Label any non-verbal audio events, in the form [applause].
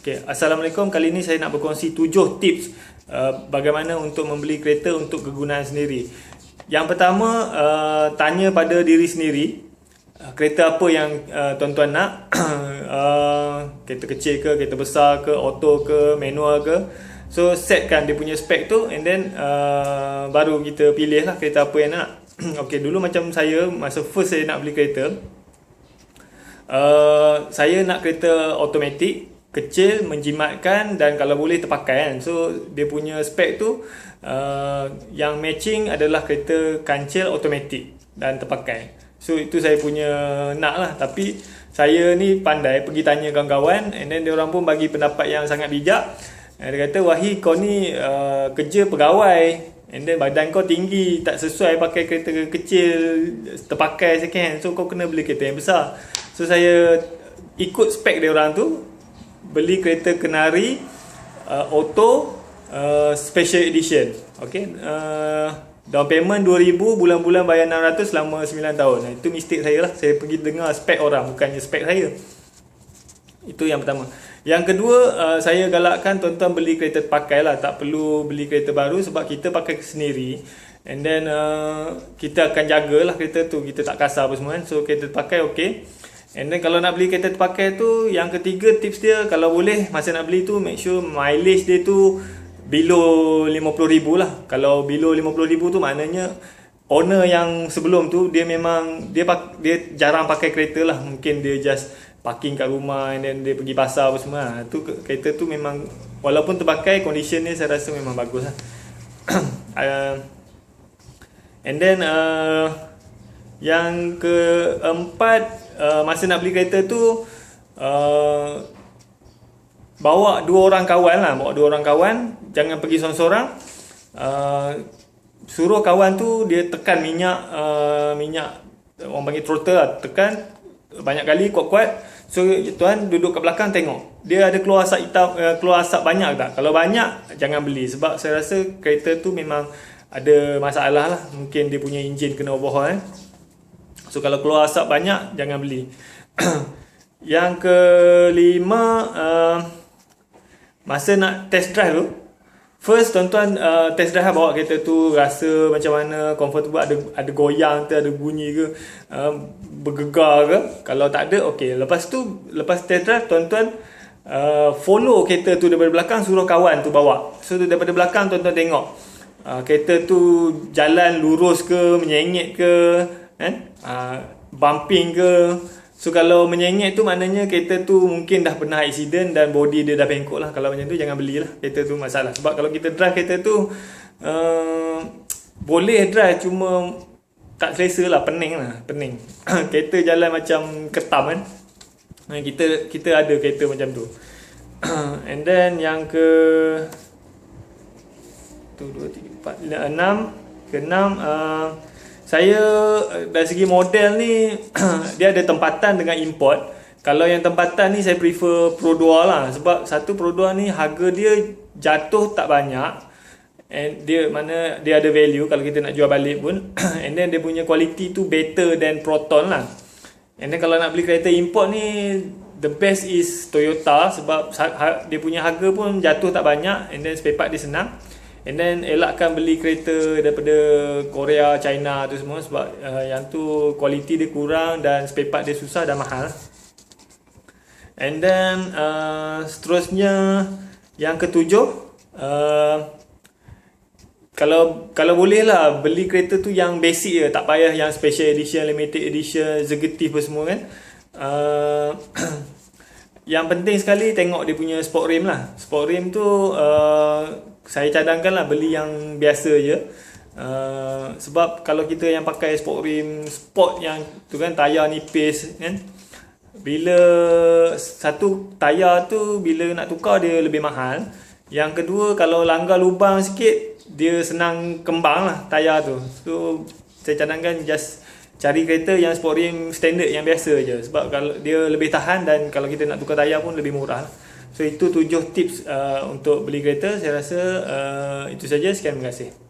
Okay. Assalamualaikum. Kali ini saya nak berkongsi 7 tips uh, bagaimana untuk membeli kereta untuk kegunaan sendiri. Yang pertama, uh, tanya pada diri sendiri. Uh, kereta apa yang uh, tuan-tuan nak? [clears throat] uh, kereta kecil ke, kereta besar ke, auto ke, manual ke. So, setkan dia punya spek tu and then uh, baru kita pilih lah kereta apa yang nak. [clears throat] okay, dulu macam saya, masa first saya nak beli kereta. Uh, saya nak kereta automatic kecil menjimatkan dan kalau boleh terpakai kan. So dia punya spek tu uh, yang matching adalah kereta kancil automatik dan terpakai. So itu saya punya nak lah. Tapi saya ni pandai pergi tanya kawan-kawan and then dia orang pun bagi pendapat yang sangat bijak. Dia kata wahi kau ni uh, kerja pegawai and then badan kau tinggi tak sesuai pakai kereta kecil terpakai second so kau kena beli kereta yang besar. So saya ikut spek dia orang tu beli kereta kenari uh, auto uh, special edition. Okey uh, down payment 2000 bulan-bulan bayar 600 selama 9 tahun. Nah, itu mistake saya lah. Saya pergi dengar spek orang bukannya spek saya. Itu yang pertama. Yang kedua uh, saya galakkan tuan-tuan beli kereta pakai lah. Tak perlu beli kereta baru sebab kita pakai sendiri. And then uh, kita akan jagalah kereta tu. Kita tak kasar apa semua kan. So kereta pakai okey And then kalau nak beli kereta terpakai tu Yang ketiga tips dia Kalau boleh masa nak beli tu Make sure mileage dia tu Below RM50,000 lah. Kalau below RM50,000 tu maknanya Owner yang sebelum tu Dia memang Dia dia jarang pakai kereta lah. Mungkin dia just Parking kat rumah And then dia pergi pasar apa semua. Lah. tu Kereta tu memang Walaupun terpakai Condition dia saya rasa memang bagus lah. [coughs] Uh, And then uh, Yang keempat uh, masa nak beli kereta tu uh, bawa dua orang kawan lah. Bawa dua orang kawan jangan pergi seorang-seorang. Uh, suruh kawan tu dia tekan minyak uh, minyak orang panggil throttle lah tekan. Banyak kali kuat-kuat. So tuan duduk kat belakang tengok. Dia ada keluar asap hitam uh, keluar asap banyak tak? Kalau banyak jangan beli. Sebab saya rasa kereta tu memang ada masalah lah. Mungkin dia punya enjin kena overhaul eh. So kalau keluar asap banyak jangan beli. [clears throat] yang kelima uh, masa nak test drive tu First tuan-tuan uh, test drive bawa kereta tu rasa macam mana comfortable ada ada goyang tu ada bunyi ke uh, bergegar ke kalau tak ada okey. Lepas tu lepas test drive tuan-tuan uh, follow kereta tu daripada belakang suruh kawan tu bawa. So tu daripada belakang tuan-tuan tengok. Uh, kereta tu jalan lurus ke menyengit ke kan uh, bumping ke? So kalau menyengit tu maknanya kereta tu mungkin dah pernah accident dan body dia dah bengkok lah. Kalau macam tu jangan belilah kereta tu masalah. Sebab kalau kita drive kereta tu uh, boleh drive cuma tak selesa lah. Pening lah pening. [coughs] Kereta jalan macam ketam kan? Kita kita ada kereta macam tu. [coughs] And then yang ke tu 2 3 4 6 ke 6 uh, saya dari segi model ni [clears throat] dia ada tempatan dengan import. Kalau yang tempatan ni saya prefer Pro 2 lah. Sebab satu Pro 2 ni harga dia jatuh tak banyak. And dia mana dia ada value kalau kita nak jual balik pun. [clears throat] And then dia punya quality tu better than Proton lah. And then kalau nak beli kereta import ni the best is Toyota. Sebab dia punya harga pun jatuh tak banyak. And then spare part dia senang And then elakkan beli kereta daripada Korea, China tu semua sebab uh, yang tu kualiti dia kurang dan spare part dia susah dan mahal. And then uh, seterusnya yang ketujuh uh, kalau kalau boleh lah beli kereta tu yang basic je tak payah yang special edition, limited edition, executive apa semua kan. Uh, [clears throat] yang penting sekali tengok dia punya sport rim lah. Sport rim tu uh, saya cadangkan lah beli yang biasa je. Uh, sebab kalau kita yang pakai sport rim sport yang tu kan tayar nipis kan bila satu tayar tu bila nak tukar dia lebih mahal. Yang kedua kalau langgar lubang sikit dia senang kembang lah tayar tu. So saya cadangkan just cari kereta yang sport rim standard yang biasa je. Sebab kalau dia lebih tahan dan kalau kita nak tukar tayar pun lebih murah. lah. So itu tujuh tips uh, untuk beli kereta. Saya rasa uh, itu saja. Sekian terima kasih.